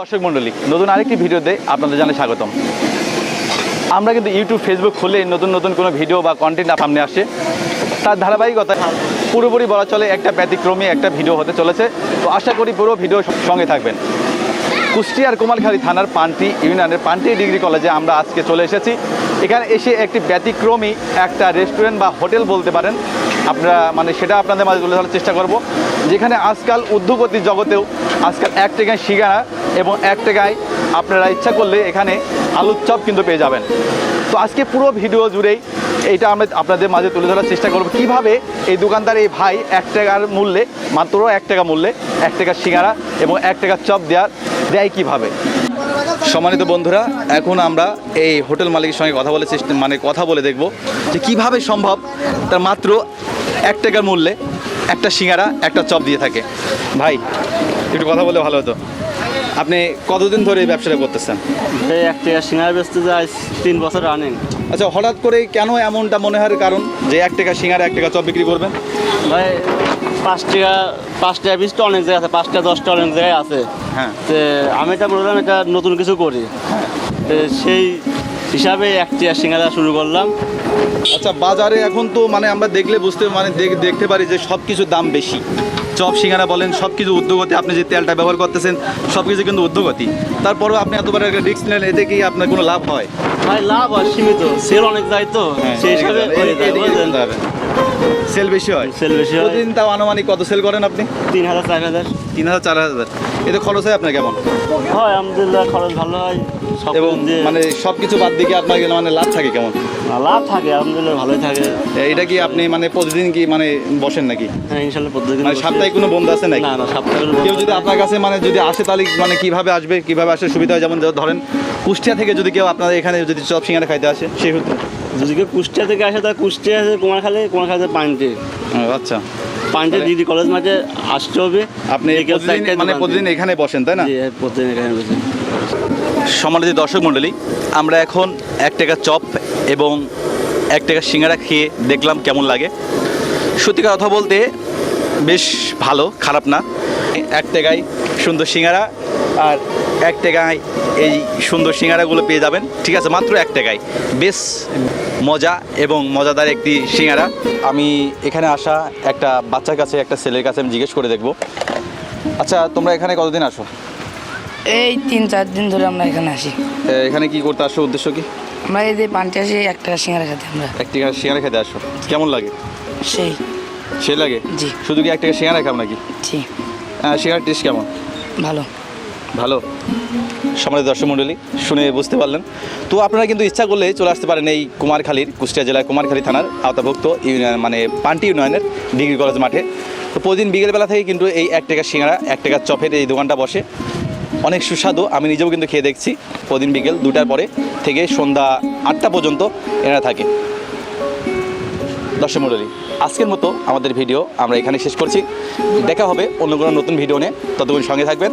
দর্শক মণ্ডলী, নতুন আরেকটি ভিডিওতে আপনাদের জানাই স্বাগতম। আমরা কিন্তু ইউটিউব ফেসবুক খুলে নতুন নতুন কোনো ভিডিও বা কন্টেন্ট সামনে আসে তার ধারাবাহিকতা পুরোপুরি বলা চলে একটা ব্যতিক্রমী একটা ভিডিও হতে চলেছে। তো আশা করি পুরো ভিডিও সঙ্গে থাকবেন। কুষ্টিয়ার কুমারখালী থানার পান্টি ইউনিয়নের পান্টি ডিগ্রি কলেজে আমরা আজকে চলে এসেছি। এখানে এসে একটি ব্যতিক্রমী একটা রেস্টুরেন্ট বা হোটেল বলতে পারেন। আপনারা মানে সেটা আপনাদের মাঝে তুলে ধরার চেষ্টা করব। যেখানে আজকাল উদ্যোগতি জগতেও আজকাল এক টাকায় সিগারা এবং এক টাকায় আপনারা ইচ্ছা করলে এখানে আলুর চপ কিন্তু পেয়ে যাবেন। তো আজকে পুরো ভিডিও জুড়েই এইটা আমরা আপনাদের মাঝে তুলে ধরার চেষ্টা করব। কীভাবে এই দোকানদার, এই ভাই এক টাকার মূল্যে, মাত্র এক টাকা মূল্যে এক টাকার সিঙ্গারা এবং এক টাকার চপ দেওয়ার দেয় কীভাবে? সম্মানিত বন্ধুরা, এখন আমরা এই হোটেল মালিকের সঙ্গে কথা বলে মানে কথা বলে দেখব যে কীভাবে সম্ভব তার মাত্র এক টাকার মূল্যে একটা সিঙ্গারা একটা চপ দিয়ে থাকে। ভাই একটু কথা বলে ভালো হতো। আপনি কতদিন ধরে এই ব্যবসাটা করতেছেন? এই এক টাকা সিঙ্গারা বেচতে যাই তিন বছর রানিং আচ্ছা হঠাৎ করে কেন এমনটা মনে হয় কারণ যে এক টাকা সিঙ্গারা এক টাকা চপ বিক্রি করবেন? ভাই পাঁচ টাকা পাঁচ টাকা পিস তো অনেক জায়গায় আছে পাঁচ টাকা দশটা অনেক জায়গায় আছে। হ্যাঁ। তো আমি এটা বললাম এটা নতুন কিছু করি। সেই হিসাবে এক টাকা সিঙ্গারা শুরু করলাম। আচ্ছা বাজারে এখন তো মানে আমরা দেখলে বুঝতে মানে দেখ- দেখতে পারি যে সব কিছুর দাম বেশি। চপ সিঙ্গারা বলেন সব কিছু উদ্যোগতি আপনি যে তেলটা ব্যবহার করতেছেন সব কিছু কিন্তু উদ্যোগতি। তারপরেও আপনি এতবার একটা রিস্ক নিলেন এতে কি আপনার কোনো লাভ হয়? ভাই লাভ হয় সীমিত। সেল অনেক যায় তো সেই হিসাবে হয়ে সেল বেশি হয়? সেল বেশি হয়। প্রতিদিন তাও আনুমানিক কত সেল করেন আপনি? তিন হাজার চার হাজার। তিন হাজার চার হাজার। এতে খরচ হয় আপনার কেমন? হয় আলহামদুলিল্লাহ খরচ ভালো হয়। এবং মানে সব কিছু বাদ দিকে আপনার মানে লাভ থাকে কেমন? লাভ থাকে আলহামদুলিল্লাহ ভালোই থাকে। এটা কি আপনি মানে প্রতিদিন কি মানে বসেন নাকি? হ্যাঁ ইনশাল্লাহ প্রত্যেকদিন মানে সাপ্তাহিক কোনো বন্ধু আছে নাকি? না না সপ্তাহে কেউ যদি আপনার কাছে মানে যদি আসে তাহলে মানে কীভাবে আসবে কীভাবে আসলে সুবিধা হয়? যেমন ধরেন কুষ্টিয়া থেকে যদি কেউ আপনার এখানে যদি চপ সিঙ্গারা খাইতে আসে সেই হতো যদি কেউ কুষ্টিয়া থেকে আসে তাহলে কুষ্টিয়া কুমারখালী কুমারখালী পান্টে আচ্ছা। তাহলে- ডিগ্রি কলেজ মাঠে আসতে হবে। আপনি মানে প্রতিদিন এখানে বসেন তাই না? জি, প্রতিদিন এখানে বসে সম্মানিত দর্শক মণ্ডলী আমরা এখন এক টাকা চপ এবং এক টাকা সিঙ্গারা খেয়ে দেখলাম কেমন লাগে। সত্যিকার কথা বলতে বেশ ভালো খারাপ না। এক টাকায় সুন্দর সিঙ্গারা আর এক টাকায় এই সুন্দর সিঙ্গারাগুলো পেয়ে যাবেন। ঠিক আছে মাত্র এক টাকায়। বেশ মজা এবং মজাদার একটি সিঙ্গারা। আমি এখানে আসা একটা বাচ্চার কাছে একটা ছেলের কাছে আমি জিজ্ঞেস করে দেখব। আচ্ছা তোমরা এখানে কতদিন আসো? এই তিন চার দিন ধরে আমরা এখানে আসি। এখানে কি করতে আসো উদ্দেশ্য কি? আমরা এই যে পানটি আসি এক টাকা সিঙ্গারা খেতে আমরা। এক টাকা সিঙ্গারা খেতে আসো। কেমন লাগে? সেই। সে লাগে? জি। শুধু কি এক টাকা সিঙ্গারা খাও নাকি? জি। হ্যাঁ সিঙ্গারার টেস্ট কেমন? ভালো। ভালো। সমাজ দর্শক মণ্ডলী, শুনে বুঝতে পারলেন। তো আপনারা কিন্তু ইচ্ছা করলে চলে আসতে পারেন এই কুমারখালীর, কুষ্টিয়া জেলার কুমারখালী থানার আওতাভুক্ত ইউনিয়ন মানে পান্টি ইউনিয়নের ডিগ্রি কলেজ মাঠে। তো প্রতিদিন বিকেলবেলা থেকে কিন্তু এই এক টাকা সিঙ্গারা, এক টাকার চপের এই দোকানটা বসে। অনেক সুস্বাদু, আমি নিজেও কিন্তু খেয়ে দেখছি। প্রতিদিন বিকেল দুটার পরে থেকে সন্ধ্যা আটটা পর্যন্ত এরা থাকে। দর্শক মণ্ডলী, আজকের মতো আমাদের ভিডিও আমরা এখানে শেষ করছি। দেখা হবে অন্য কোনো নতুন ভিডিও নিয়ে। ততক্ষণ সঙ্গে থাকবেন।